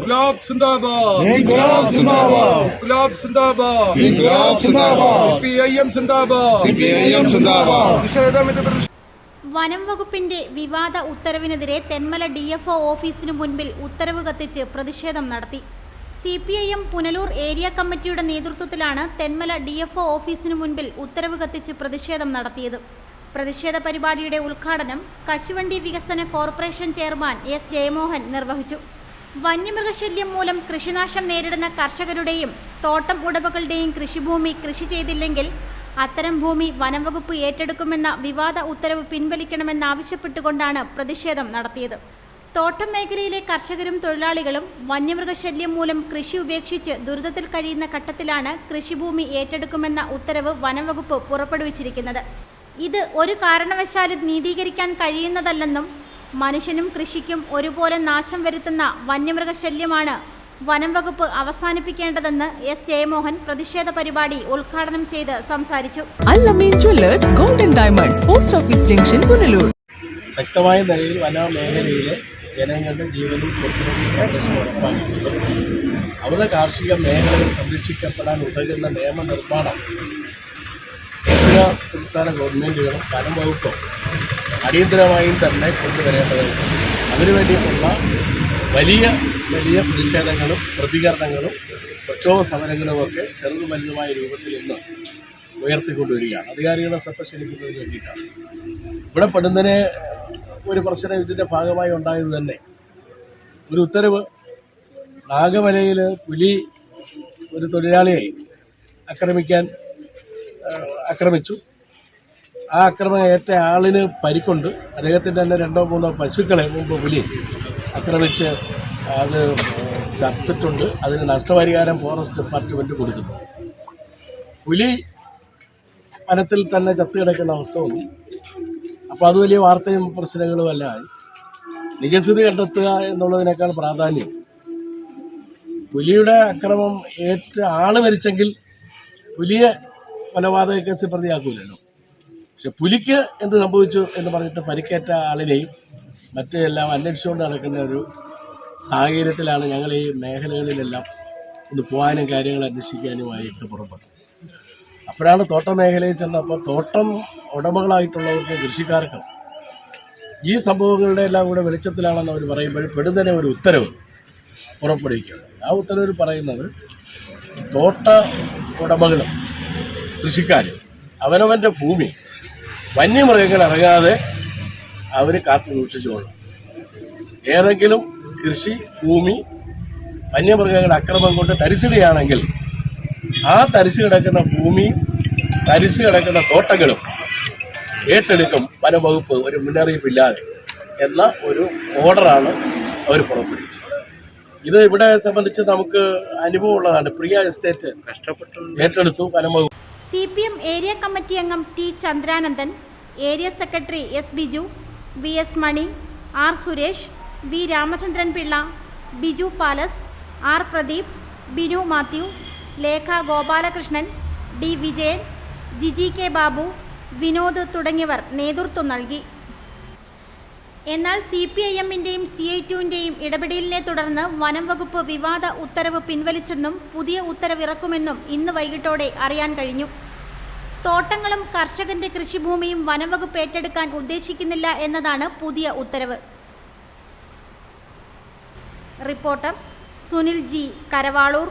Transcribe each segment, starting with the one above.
ഗുലാബ് സിന്ദാബാദ്. ഗുലാബ് സിന്ദാബാദ്. ഗുലാബ് സിന്ദാബാദ്. ഗുലാബ് സിന്ദാബാദ്. പി ഐ എം സിന്ദാബാദ്. സിപിഐഎം സിന്ദാബാദ് വനം വകുപ്പിന്റെ വിവാദ ഉത്തരവിനെതിരെ തെന്മല ഡി എഫ് ഒ ഓഫീസിനു മുൻപിൽ ഉത്തരവ് കത്തിച്ച് പ്രതിഷേധം നടത്തി. C P I M Punalur area കമ്മിറ്റിയുടെ നേതൃത്വത്തിലാണ് തെന്മല ഡി എഫ് ഒ ഓഫീസിനു മുൻപിൽ ഉത്തരവ് കത്തിച്ച് പ്രതിഷേധം നടത്തിയത്. പ്രതിഷേധ പരിപാടിയുടെ ഉദ്ഘാടനം കശുവണ്ടി വികസന കോർപ്പറേഷൻ ചെയർമാൻ എസ് ജയമോഹൻ നിർവഹിച്ചു. വന്യമൃഗശല്യം മൂലം കൃഷിനാശം നേരിടുന്ന കർഷകരുടെയും തോട്ടം ഉടമകളുടെയും കൃഷിഭൂമി കൃഷി ചെയ്തില്ലെങ്കിൽ അത്തരം ഭൂമി വനംവകുപ്പ് ഏറ്റെടുക്കുമെന്ന വിവാദ ഉത്തരവ് പിൻവലിക്കണമെന്നാവശ്യപ്പെട്ടുകൊണ്ടാണ് പ്രതിഷേധം നടത്തിയത്. തോട്ടം മേഖലയിലെ കർഷകരും തൊഴിലാളികളും വന്യമൃഗശല്യം മൂലം കൃഷി ഉപേക്ഷിച്ച് ദുരിതത്തിൽ കഴിയുന്ന ഘട്ടത്തിലാണ് കൃഷിഭൂമി ഏറ്റെടുക്കുമെന്ന ഉത്തരവ് വനംവകുപ്പ് പുറപ്പെടുവിച്ചിരിക്കുന്നത്. ഇത് ഒരു കാരണവശാലും നീതീകരിക്കാൻ കഴിയുന്നതല്ലെന്നും മനുഷ്യനും കൃഷിക്കും ഒരുപോലെ നാശം വരുത്തുന്ന വന്യമൃഗശല്യമാണ് വനം വകുപ്പ് അവസാനിപ്പിക്കേണ്ടതെന്ന് എസ് ജയമോഹൻ പ്രതിഷേധ പരിപാടി ഉദ്ഘാടനം ചെയ്ത് സംസാരിച്ചു. Golden Diamonds post office junction Punalur. ശക്തമായ നിലയിൽ വനമേഖലയിലെ ജനങ്ങളുടെ ജീവനും സ്വത്തിനും ഉറപ്പാക്കിയിട്ടുണ്ട്. അവരുടെ കാർഷിക മേഖലകൾ സംരക്ഷിക്കപ്പെടാൻ ഉതകുന്ന നിയമനിർമ്മാണം കേന്ദ്ര സംസ്ഥാന ഗവൺമെന്റുകളും വനം വകുപ്പും അടിയന്തരമായും തന്നെ കൊണ്ടുവരേണ്ടതുണ്ട്. അതിനു വേണ്ടിയിട്ടുള്ള വലിയ വലിയ പ്രതിഷേധങ്ങളും പ്രതികരണങ്ങളും പ്രക്ഷോഭ സമരങ്ങളുമൊക്കെ ചെറുതും വലുതുമായ രൂപത്തിൽ ഇന്ന് ഉയർത്തിക്കൊണ്ടുവരികയാണ്. അധികാരികളെ ശ്രദ്ധ ക്ഷണിക്കുന്നതിന് വേണ്ടിയിട്ടാണ്. ഇവിടെ പെടുന്നതിന് ഒരു പ്രശ്നം ഇതിന്റെ ഭാഗമായി ഉണ്ടായത് തന്നെ ഒരു ഉത്തരവ്. നാഗമലയിൽ പുലി ഒരു തൊഴിലാളിയെ ആക്രമിക്കാൻ ആക്രമിച്ചു. ആ ആക്രമണം ഏറ്റ ആളിന് പരിക്കുണ്ട്. അദ്ദേഹത്തിന്റെ തന്നെ രണ്ടോ മൂന്നോ പശുക്കളെ മുമ്പ് പുലി ആക്രമിച്ച് അത് ചത്തിട്ടുണ്ട്. അതിന് നഷ്ടപരിഹാരം ഫോറസ്റ്റ് ഡിപ്പാർട്ട്മെന്റ് കൊടുത്തിട്ടുണ്ട് പുലി വനത്തിൽ തന്നെ ചത്തു കിടക്കുന്ന അവസ്ഥ വന്നു. അപ്പോൾ അത് വലിയ വാർത്തയും പ്രശ്നങ്ങളുമല്ല നിജസ്ഥിതി കണ്ടെത്തുക എന്നുള്ളതിനേക്കാൾ പ്രാധാന്യം. പുലിയുടെ അക്രമം ഏറ്റ ആൾ മരിച്ചെങ്കിൽ പുലിയെ കൊലപാതക കേസിൽ പ്രതിയാക്കൂലല്ലോ. പക്ഷെ പുലിക്ക് എന്ത് സംഭവിച്ചു എന്ന് പറഞ്ഞിട്ട് പരിക്കേറ്റ ആളിനെയും മറ്റെല്ലാം അന്വേഷിച്ചുകൊണ്ട് നടക്കുന്ന ഒരു സാഹചര്യത്തിലാണ് ഞങ്ങൾ ഈ മേഖലകളിലെല്ലാം ഒന്ന് പോകാനും കാര്യങ്ങൾ അന്വേഷിക്കാനുമായിട്ട് പുറപ്പെട്ടത്. അപ്പോഴാണ് തോട്ടം മേഖലയിൽ ചെന്നപ്പോൾ തോട്ടം ഉടമകളായിട്ടുള്ളവർക്ക് കൃഷിക്കാർക്ക് ഈ സംഭവങ്ങളുടെ എല്ലാം കൂടെ വെളിച്ചത്തിലാണെന്ന് അവർ പറയുമ്പോൾ പെടുന്നതിനെ ഒരു ഉത്തരവ് പുറപ്പെടുവിക്കുകയാണ്. ആ ഉത്തരവിൽ പറയുന്നത് തോട്ട ഉടമകളും കൃഷിക്കാരും അവനവന്റെ ഭൂമി. വന്യമൃഗങ്ങൾ ഇറങ്ങാതെ അവർ കാത്തു സൂക്ഷിച്ചുകൊള്ളണം ഏതെങ്കിലും കൃഷി ഭൂമി വന്യമൃഗങ്ങളുടെ അക്രമം കൊണ്ട് തരിശിടുകയാണെങ്കിൽ ആ തരിശു കിടക്കുന്ന ഭൂമിയും തരിശു കിടക്കുന്ന തോട്ടങ്ങളും ഏറ്റെടുക്കും വനംവകുപ്പ് ഒരു മുന്നറിയിപ്പില്ലാതെ എന്ന ഒരു ഓർഡറാണ് അവർ പുറപ്പെടുവിച്ചത്. ഇത് ഇവിടെ സംബന്ധിച്ച് നമുക്ക് അനുഭവമുള്ളതാണ്. പ്രിയ എസ്റ്റേറ്റ് കഷ്ടപ്പെട്ടു ഏറ്റെടുത്തു വനംവകുപ്പ്. C P M area committee അംഗം T Chandranandan area secretary S Biju V S Mani R Suresh V Ramachandran Pillai Biju palace R Pradeep Binu Mathew Lekha Gopalakrishnan D Vijayan Jiji K Babu Vinod തുടങ്ങിയവർ നേതൃത്വം നൽകി. എന്നാൽ C P I എമ്മിന്റെയും C I ടുവിന്റെയും ഇടപെടലിനെ തുടർന്ന് വനം വകുപ്പ് വിവാദ ഉത്തരവ് പിൻവലിച്ചെന്നും പുതിയ ഉത്തരവിറക്കുമെന്നും ഇന്ന് വൈകിട്ടോടെ അറിയാൻ കഴിഞ്ഞു. തോട്ടങ്ങളും കർഷകന്റെ കൃഷിഭൂമിയും വനം വകുപ്പ് ഏറ്റെടുക്കാൻ ഉദ്ദേശിക്കുന്നില്ല എന്നതാണ് പുതിയ ഉത്തരവ്. Reporter Sunil G Karavaloor.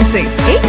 1.6, eight.